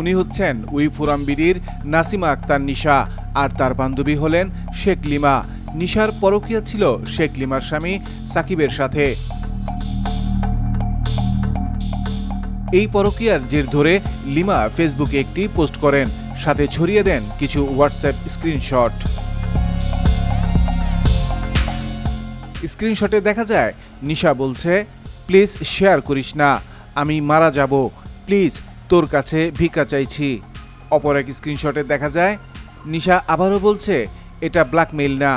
উনি হচ্ছেন we forum বিডির নাসিমা আক্তার নিশা আর তার বান্ধবী হলেন শেখ লিমা। নিশার পরকীয়া ছিল শেখ লিমার স্বামী সাকিবের সাথে। এই পরকীয়ার জের ধরে লিমা ফেসবুকে একটি পোস্ট করেন, সাথে ছড়িয়ে দেন কিছু হোয়াটসঅ্যাপ স্ক্রিনশট। স্ক্রিনশটে দেখা যায়, নিশা বলছে, প্লিজ শেয়ার করিস না, আমি মারা যাব, প্লিজ তোর কাছে ভিক্ষা চাইছি। অপর এক স্ক্রিনশটে দেখা যায়, নিশা আবারও বলছে, এটা ব্ল্যাকমেইল না,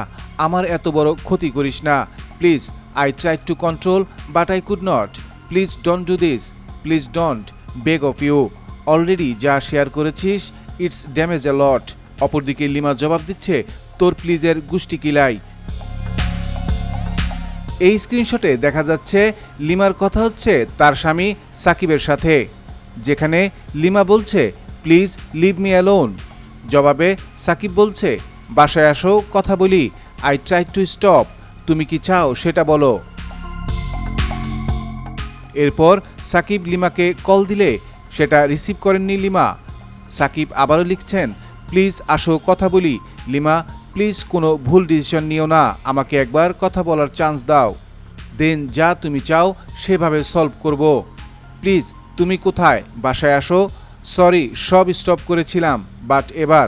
আমার এত বড় ক্ষতি করিস না। Please I try to control but I could not please don't do this please don't beg off you already যা শেয়ার করেছিস ইটস ড্যামেজ এ লট অপরদিকে লিমা জবাব দিচ্ছে, তোর প্লিজের গুষ্টি কিলাই এই স্ক্রিনশটে দেখা যাচ্ছে, লিমার কথা হচ্ছে তার স্বামী সাকিবের সাথে। যেখানে লিমা বলছে, প্লিজ লিভ মি অ্যালোন। জবাবে সাকিব বলছে, বাসায় আসো, কথা বলি। I try to stop. তুমি কি চাও সেটা বলো। এরপর সাকিব লিমাকে কল দিলে, সেটা রিসিভ করেননি লিমা। সাকিব আবারও লিখছেন, প্লিজ আসো, কথা বলি। লিমা, প্লিজ কোনো ভুল ডিসিশন নিও না। আমাকে একবার কথা বলার চান্স দাও। দেন যা তুমি চাও সেভাবে সলভ করব। প্লিজ তুমি কোথায়? বাসায় আসো। সরি সব স্টপ করেছিলাম বাট এবার